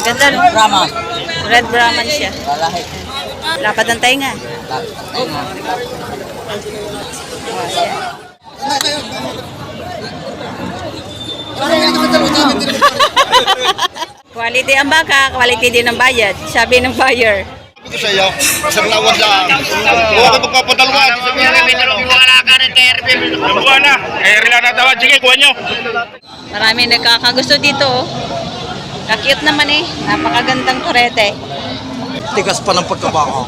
Ganda no? Brahma. Red Brahman siya. Lalaki. Lapad ng tainga. Ayun. Quality ang baka, quality din ang bayad. Sabi ng buyer. ko sa iyo, isang lawad lang. Huwag ka magpapadalwa. Wala ka ng na. Eh, rila na tawad. Sige, kuha nyo. Marami nagkakagusto dito. oh. Kakiyot naman eh. Napakagandang kurete. Tigas pa ng pagkabaka.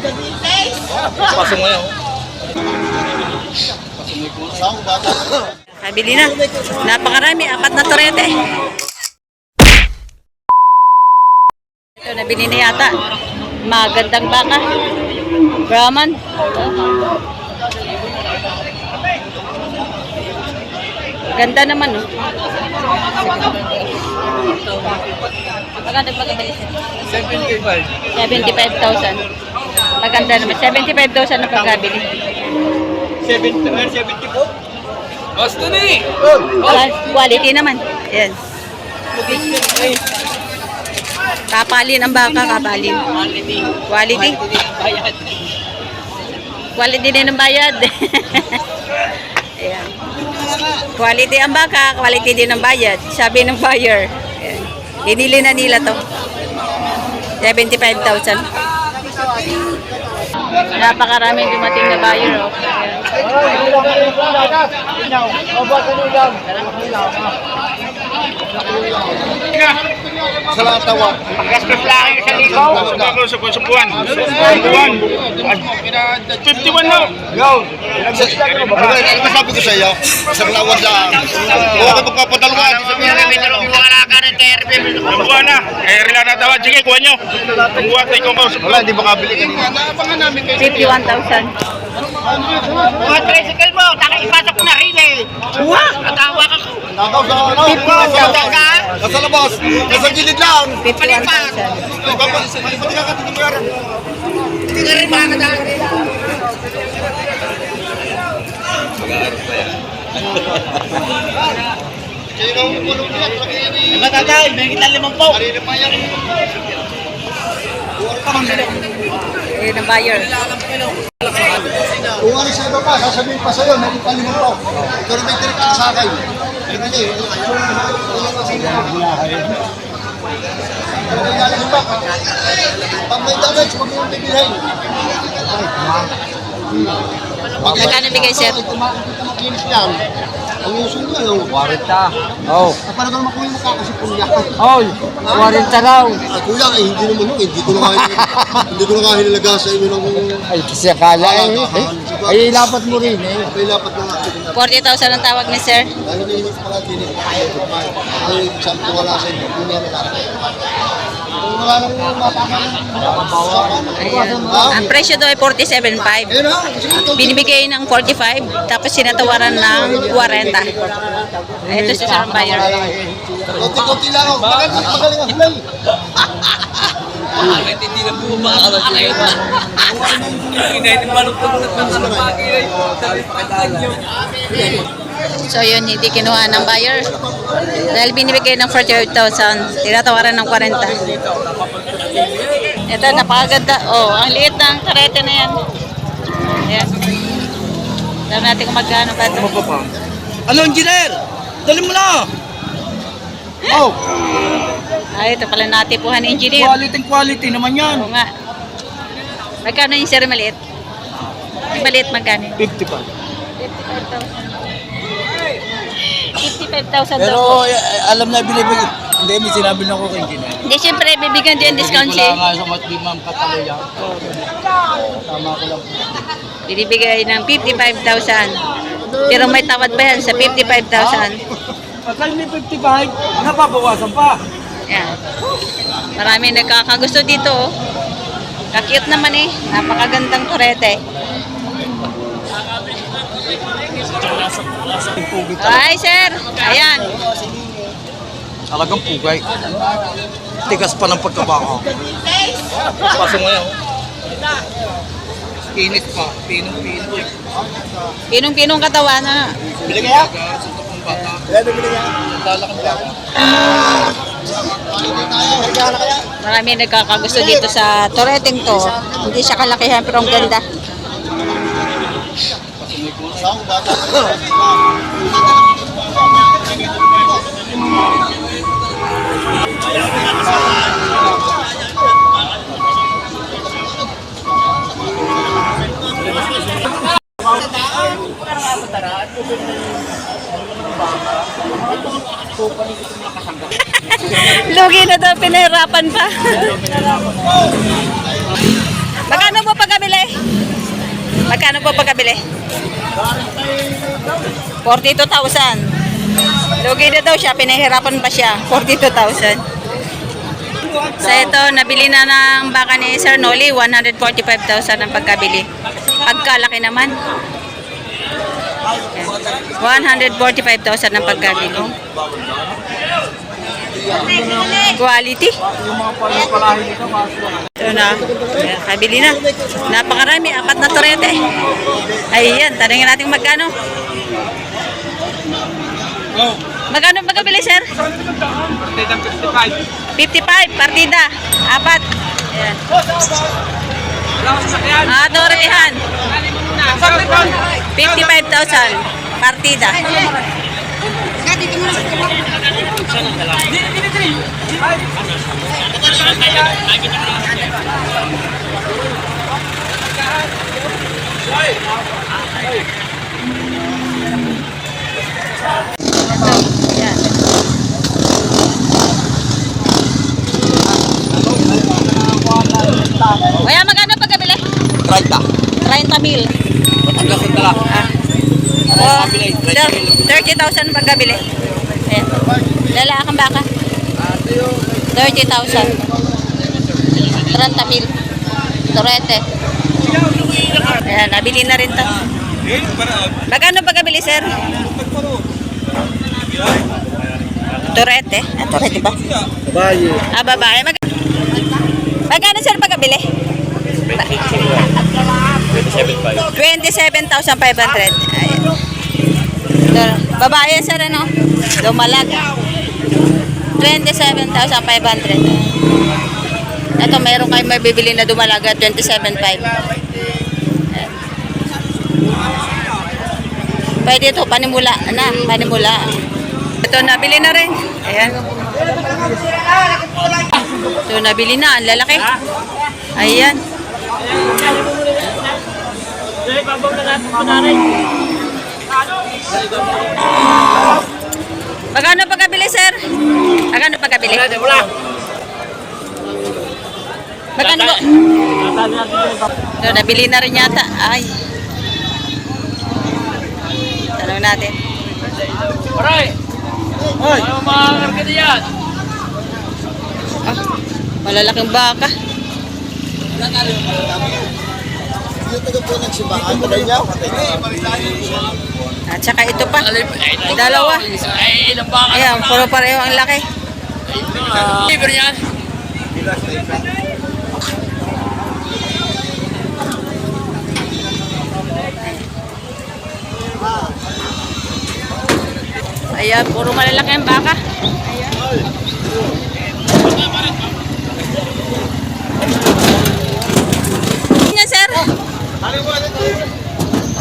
Pasok mo yun. Kabili na. Napakarami. Apat na turete. Ito, nabili na yata. Magandang baka. Brahman. Ganda naman, oh. Maganda maganda isa. 75,000. Maganda naman. 75,000 na pagkabili. 70 po. Basta ni. Quality naman. Yan. Kapalin ang baka, kapalin. Quality. Quality din ang bayad. Ayan. Quality ang baka, quality din ang bayad. Sabi ng buyer. Binili na nila to. 75,000. Napakaraming dumating na buyer. Oh. Sa lahat tawa. Gastos lang yung sa ligaw. Sa sa sa buwan. Buwan. 51 na. Ano sabi ko sa iyo, isang lawad lang. Huwag ka magpapadalwa. Wala ka ng Buwan na. Eh, rila na tawad. Sige, kuha nyo. Buwan tayo kung kausap. Wala, hindi makabili kanina. Naabangan namin kayo. 51,000. Mga tricycle mo, taka ipasok na rin eh. Uwa! Natawa ka ko. Nakaw sa ano? Teka, Nasa labas. Nasa gilid lang. 51,000. Ay, papa, pati ka ka, hindi mo yaran. hindi ka rin makakadaan. Nila, lagi yan eh. Matatay, may kita limang po. Kanina pa yan. Ayun ang buyer. Kung ano sa iba pa, sasabihin pa sa'yo, may ipaliman pa. Ikaw na may tirika sa akin. Ito niya, ito Pag may damage, huwag yung bibilhin. Magkano bigay, sir? Lang. Ang uso niya, yung 40. Oh. para naman yung makakasipon niya. Oy, 40 raw. Ah, kuya, eh, hindi naman yun. Hindi ko na kaya, hindi ko na kaya nilagay sa inyo ng Ay, kasi akala eh. eh. Ay, ilapat mo rin eh. may lapat na nga. 40,000 ang tawag ni sir. Lalo na yung pala kayo. Ay, sampo wala sa inyo. Hindi na Ayan. Ang presyo daw ay 47.5. Ayun na, kasi ito. Binibigay ng 45, tapos sinatawaran ng 40. Ito si sir ang buyer. Konti-konti lang ako. Magaling, ang hulay. So yun, hindi kinuha ng buyer. Dahil binibigay ng 48,000, tinatawaran ng 40. Ito, napakaganda. Oh, ang liit ng karete na yan. Ayan. Alam natin kung magkano ba ito. Ano, engineer? Dali mo na. Oh, Ay, ito pala natipuhan ni engineer. Quality quality naman yan. Oo nga. Magkano yung sir maliit? Yung maliit magkano? 50 pa. 55,000 Pero daw po. eh, alam na binibigay. Hindi, may sinabi na ko kay engineer. Hindi, siyempre, bibigyan din discount Hindi ko siya. lang nga sa mat di ma'am kataloya. Tama ko lang. Binibigay ng 55,000. Pero may tawad pa yan sa 55,000. Pagka may 55, napabawasan pa. Yan. Marami nagkakagusto dito. oh. Kakiyot naman eh. Napakagandang kurete. Ay, sir. Ayan. Talagang pugay. Tigas pa ng pagkabaka. Pasok mo yun. Init pa. Pinong-pino. Pinong-pinong katawan na. bili kaya? Suntok ng bata. Kaya bili kaya? Dalakang baka. Marami nagkakagusto dito sa Toreteng to. Hindi siya kalakihan pero ang ganda. Lugi na daw, pinahirapan pa. Magkano? Magkano po pagkabili? 42,000. Lugi na daw siya, pinahirapan pa siya. 42,000. Sa ito, nabili na ng baka ni Sir Noli, 145,000 ang pagkabili. Pagkalaki naman. 145,000 ang pagkabili. Quality. Ito na. Ayan, kabili na. Napakarami. Apat na torete. Ayan. Tanongin natin magkano. Magkano pagkabili, sir? 55. Partida. Apat. Ayan. Ah, torehan. 55,000. Partida. Ito. Kaya magkano pagkabili? 30. 30 mil. Batangas ang dala. Ah. Oh, 30,000 pagkabili. Ayan. Lala kang baka. 30,000. 30 mil. Torete. Ayan, nabili na rin to. Magkano pagkabili, sir? Torete. Ah, torete ba? Babae. Ah, babae. Mag Magkano, sir, pagkabili? 27,500. 27,500. Babae, sir, ano? Dumalag. 27,500. Ito, meron kayo may bibili na dumalag at 27,500. Ayan. Pwede ito, panimula na, panimula. Ito, nabili na rin. Ayan. Ito, nabili na, ang lalaki. Ayan. Magkano pagkabili, sir? Magkano pagkabili? Magkano po? Ito, nabili na rin yata. Ay. Tanong natin. Ah, malalaking baka. Dito ka po nagsimbahan. Patay niya. Patay niya. At saka ito pa. Dalawa. Ayan, puro pareho ang laki. Ayan, puro malalaki ang baka. Ayan. Yan, sir.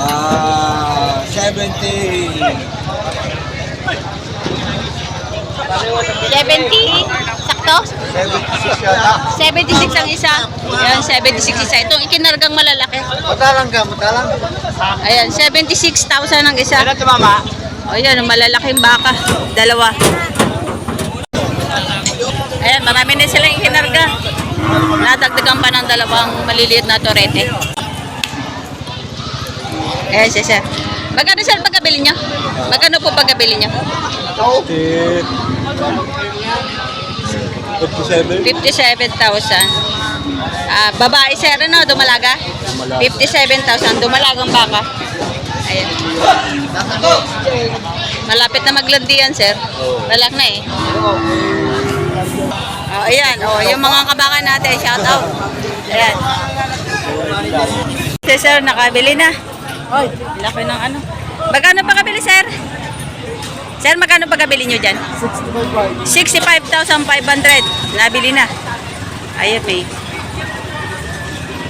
Ah, 70. Sakto? 76 yata. 76 ang isa. Ayan, 76 isa. Itong ikinargang malalaki. Matalang ka, matalang. Ayan, 76,000 ang isa. Ano ito, mama? O yan, malalaking baka. Dalawa. Ayan, marami na silang ikinarga. Nadagdagan pa ng dalawang maliliit na torete. Ayan, siya, sir. Magkano sir pagkabili nyo? Magkano po pagkabili nyo? 57. 57,000. Ah, babae sir, ano, dumalaga? 57,000, dumalagang baka. Ayan. Malapit na maglandi yan, sir. Lalak na eh. Oh, ayan, oh, yung mga kabaka natin, shout out. Ayan. Si sir, nakabili na. Laki ng ano. Magkano pa kabili, sir? Sir, magkano pagkabili nyo dyan? 65,500. Nabili na. Ayan, may.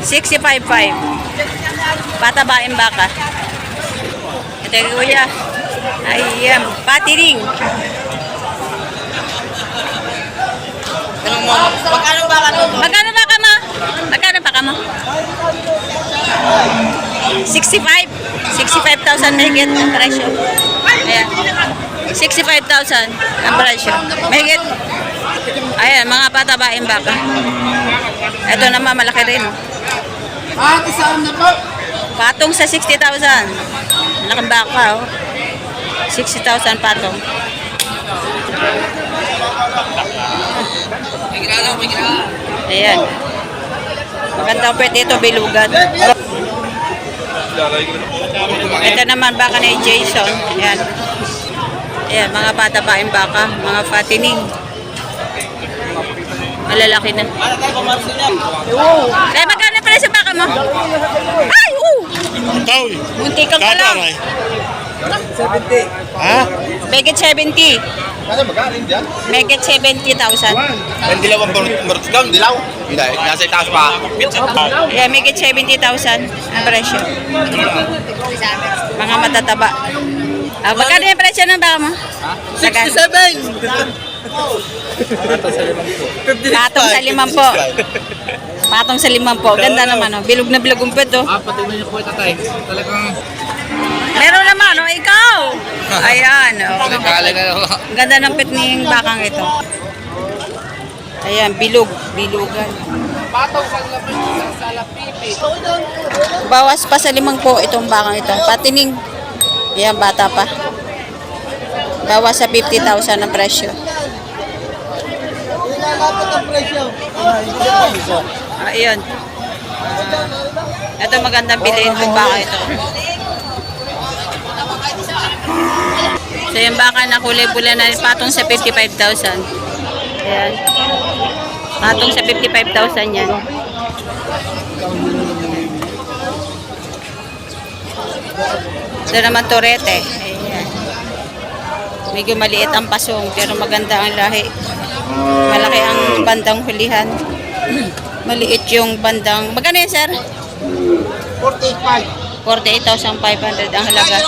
65,500. Patabain baka. Ito kay kuya. Ayan, patiring. Magkano ba ka Magkano ba ka mo? Magkano ba ka mo? 65. 65,000 mahigit ang presyo. Ayan. 65,000 ang presyo. Mahigit. Ayan, mga patabain baka. Ito naman, malaki rin. Ah, saan na po? Patong sa 60,000. Malaking baka, oh. 60,000 patong. Ayan. Magandang pwede ito, bilugan. Ito naman, baka ni Jason. Ayan. Ayan, mga bata baing baka, mga patining. Malalaki na. Kaya magkano pala sa baka mo? Ay, oo! Tawi. Munti kang ka lang. Ha? Megit 70. Kasi magkano dyan? Megit 70,000. Ang dilaw ang barutgam, dilaw. Hindi, nasa itaas pa. Yeah, megit 70,000 ang presyo. Mga matataba. Ah, magkano yung presyo ng baka mo? 67! Patong sa limang po. Patong sa limang po. Ganda naman, oh. Bilog na bilog ang pet, oh. Ah, pati mo yung kuweta tayo. Talagang... Meron naman, oh. Ikaw! Ayan, oh. Nagkala na ako. Ang ganda ng pet ng bakang ito. Ayan, bilog. Bilugan. Bawas pa sa limang po itong bakang ito. Patining. Ayan, bata pa. Bawas sa 50,000 ang presyo. Ayan. Ito magandang bilhin ng baka ito. So yung baka na kulay pula na patong sa 55,000. Ayan. Patong sa 55,000 yan. Ito naman torete. Ayan. Medyo maliit ang pasong pero maganda ang lahi. Malaki ang bandang hulihan. Maliit yung bandang... Magkano yan, sir? 48.5. 48,500 ang halaga.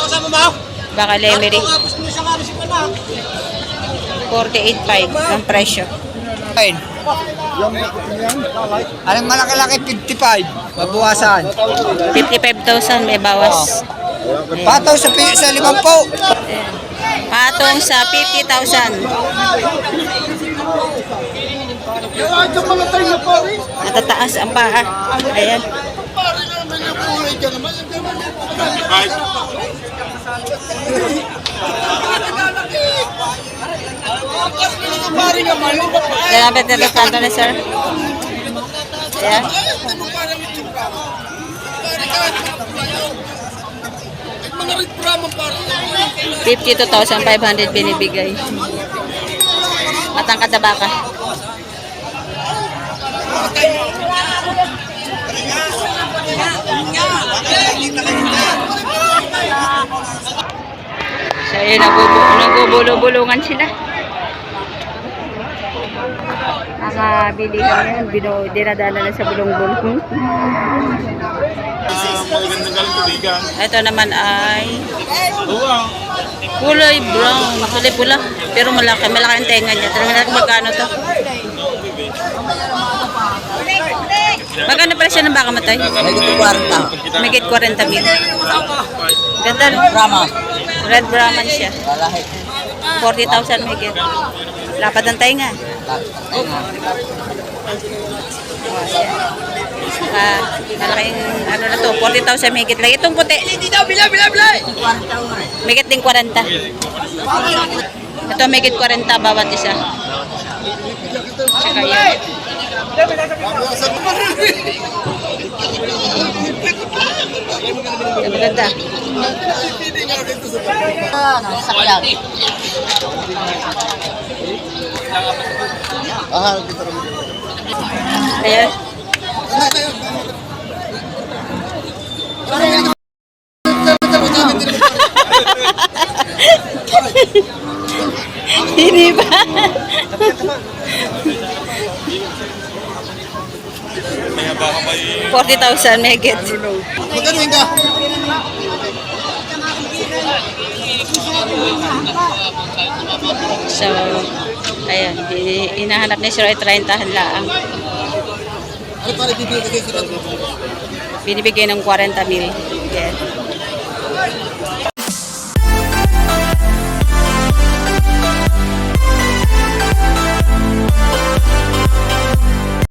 Baka lemery. 48,500 ang presyo. Anong malaki-laki? 55. Mabuwasan. 55,000 may bawas. Pataw sa, sa limang po. Patong sa 50,000. Natataas ang paa. Ayan. Grabe na kanto na sir. Ayan. Fifty-two thousand five hundred binibigay. Matangkad na baka. So, ayun, nagubu nagubulong-bulungan sila. Nakabili kami yan, dinadala na sa bulong-bulong. Magandang galing tubigan. Ito naman ay Oo. kulay brown, kulay pula. Pero malaki, malaki ang tenga niya. Tanong natin magkano to. Magkano pala siya ng baka matay? Megit 40 mil. Ganda no? Brahma. Red Brahman siya. 40,000 megit. Lapad ang tenga. Ah, malaking ano na to, 40,000 megit lang. Itong puti. Hindi daw, bila, bila, bila. Megit din 40. Ito megit 40 bawat isa. Tsaka yan. Maganda. Sakyan. Hindi ba? May haba ka 40,000 megit. Magkano yun ka? So, ayan, inahanap ni Sir ay 30 lang. Ano pala bibigay kay sila? Binibigay ng 40 mil. Yan.